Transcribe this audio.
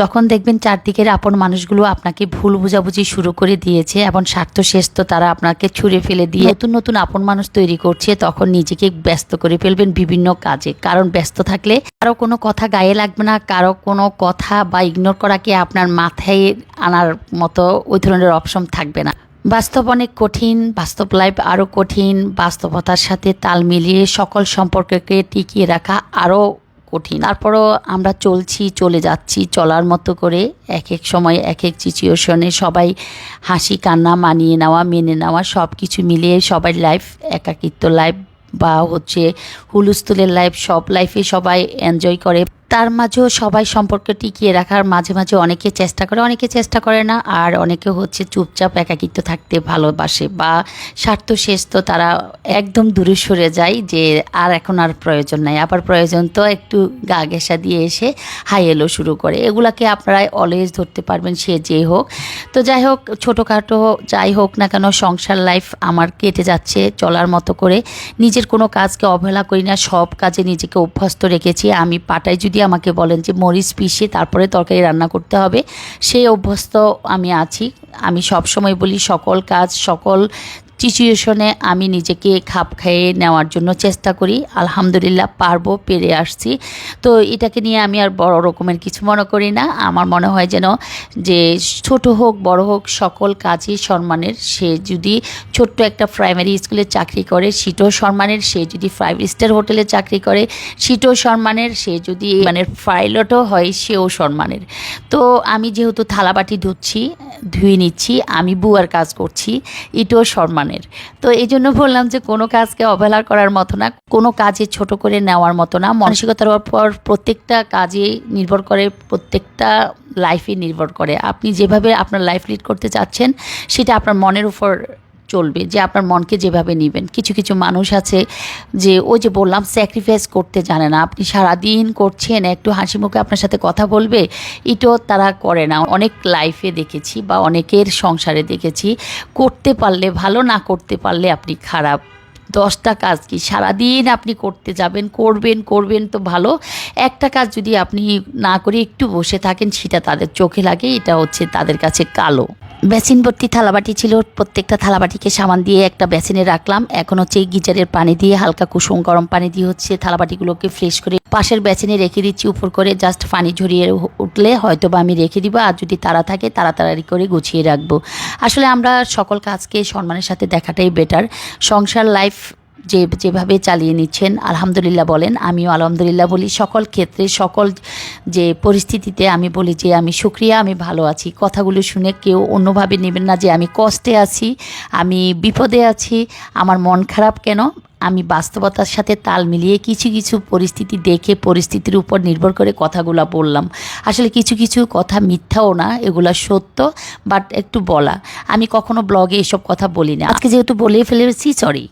যখন দেখবেন চারদিকের আপন মানুষগুলো আপনাকে ভুল বোঝাবুঝি শুরু করে দিয়েছে এবং স্বার্থ শেষ তো তারা আপনাকে ছুঁড়ে ফেলে দিয়ে নতুন নতুন আপন মানুষ তৈরি করছে, তখন নিজেকে ব্যস্ত করে ফেলবেন বিভিন্ন কাজে। কারণ ব্যস্ত থাকলে কারও কোনো কথা গায়ে লাগবে না, কারও কোনো কথা বা ইগনোর করাকে আপনার মাথায় আনার মতো ওই ধরনের অপশন থাকবে না। বাস্তব অনেক কঠিন, বাস্তব লাইফ আরও কঠিন, বাস্তবতার সাথে তাল মিলিয়ে সকল সম্পর্ককে টিকিয়ে রাখা আরও কঠিন। তারপরও আমরা চলছি, চলে যাচ্ছি চলার মতো করে। এক এক সময় এক এক সিচুয়েশনে সবাই হাসি, কান্না মানিয়ে নেওয়া, মেনে নেওয়া সব কিছু মিলিয়ে সবাই লাইফ একাকিত্ব লাইফ বা হচ্ছে হুলুস্থুলের লাইফ সব লাইফে সবাই এনজয় করে। তার মাঝেও সবাই সম্পর্ক টিকিয়ে রাখার মাঝে মাঝে অনেকে চেষ্টা করে, অনেকে চেষ্টা করে না। আর অনেকে হচ্ছে চুপচাপ একাকিত্ব থাকতে ভালোবাসে বা স্বার্থ শেষ তো তারা একদম দূরে সরে যায় যে আর এখন আর প্রয়োজন নাই। আবার প্রয়োজন তো একটু গা ঘেঁষা দিয়ে এসে হাই এলো শুরু করে। এগুলাকে আপনারা অলওয়েজ ধরতে পারবেন, সে যে হোক। তো যাই হোক, ছোটোখাটো যাই হোক না কেন সংসার লাইফ আমার কেটে যাচ্ছে চলার মতো করে। নিজের কোনো কাজকে অবহেলা করি না, সব কাজে নিজেকে অভ্যস্ত রেখেছি। আমি পাটায় যদি আমাকে বলেন যে, মরিচ পিষে তারপরে তরকারি রান্না করতে হবে। সেই অভ্যস্ত আমি আছি। আমি সব সময় বলি, সকল কাজ, সকল সিচুয়েশনে আমি নিজেকে খাপ খাইয়ে নেওয়ার জন্য চেষ্টা করি। আলহামদুলিল্লাহ পারব, পেরে আসছি। তো এটাকে নিয়ে আমি আর বড় রকমের কিছু মনে করি না। আমার মনে হয় যেন যে ছোট হোক, বড় হোক, সকল কাজই সম্মানের। সে যদি ছোট্ট একটা প্রাইমারি স্কুলে চাকরি করে, সেটাও সম্মানের। সে যদি ফাইভ স্টার হোটেলে চাকরি করে, সেটাও সম্মানের। সে যদি মানে পাইলটও হয়, সেও সম্মানের। তো আমি যেহেতু থালাবাটি ধুচ্ছি, ধুয়ে নিচ্ছি, আমি বুয়ার কাজ করছি, এটাও সম্মানের তো এই জন্য বললাম যে কোনো কাজকে অবহেলা করার মতো না, কোনো কাজে ছোট করে নেওয়ার মতো না। মানসিকতার পর প্রত্যেকটা কাজে নির্ভর করে, প্রত্যেকটা লাইফে নির্ভর করে। আপনি যেভাবে আপনার লাইফ লিড করতে চাচ্ছেন, সেটা আপনার মনের উপর চলবে, যে আপনার মনকে যেভাবে নেবেন। কিছু কিছু মানুষ আছে যে ওই যে বললাম স্যাক্রিফাইস করতে জানে না। আপনি সারাদিন করছেন, একটু হাসি মুখে আপনার সাথে কথা বলবে, এটাও তারা করে না। অনেক লাইফে দেখেছি বা অনেকের সংসারে দেখেছি, করতে পারলে, ভালো না করতে পারলে আপনি খারাপ। দশটা কাজ কি? সারাদিন আপনি করতে যাবেন, করবেন করবেন তো ভালো। একটা কাজ যদি আপনি না করে একটু বসে থাকেন, সেটা তাদের চোখে লাগে, এটা হচ্ছে তাদের কাছে কালো। বেসিন ভর্তি থালাবাটি ছিল, প্রত্যেকটা থালাবাটিকে সামান দিয়ে একটা বেসিনে রাখলাম। এখন হচ্ছে গিজারের পানি দিয়ে হালকা কুসুম গরম পানি দিয়ে হচ্ছে থালাবাটিগুলোকে ফ্রেশ করে পাশের বেসিনে রেখে দিচ্ছি উপর করে, জাস্ট পানি ঝরিয়ে উঠলে হয়তো বা আমি রেখে দিব, আর যদি তারা থাকে তাড়াতাড়ি করে গুছিয়ে রাখব। আসলে আমরা সকল কাজকে সম্মানের সাথে দেখাটাই বেটার সংসার লাইফ যে, যেভাবে চালিয়ে নিচ্ছেন, আলহামদুলিল্লাহ বলেন, আমিও আলহামদুলিল্লাহ বলি, সকল ক্ষেত্রে সকল যে পরিস্থিতিতে আমি বলি যে আমি সুক্রিয়া আমি ভালো আছি। কথাগুলো শুনে কেউ অন্যভাবে নেবেন না যে আমি কষ্টে আছি, আমি বিপদে আছি, আমার মন খারাপ কেন? আমি বাস্তবতার সাথে তাল মিলিয়ে কিছু কিছু পরিস্থিতি দেখে, পরিস্থিতির উপর নির্ভর করে কথাগুলো বললাম। আসলে কিছু কিছু কথা মিথ্যাও না, এগুলা সত্য বাট একটু বলা। আমি কখনো ব্লগে এসব কথা বলি না আজকে যেহেতু বলে ফেলেছি সরি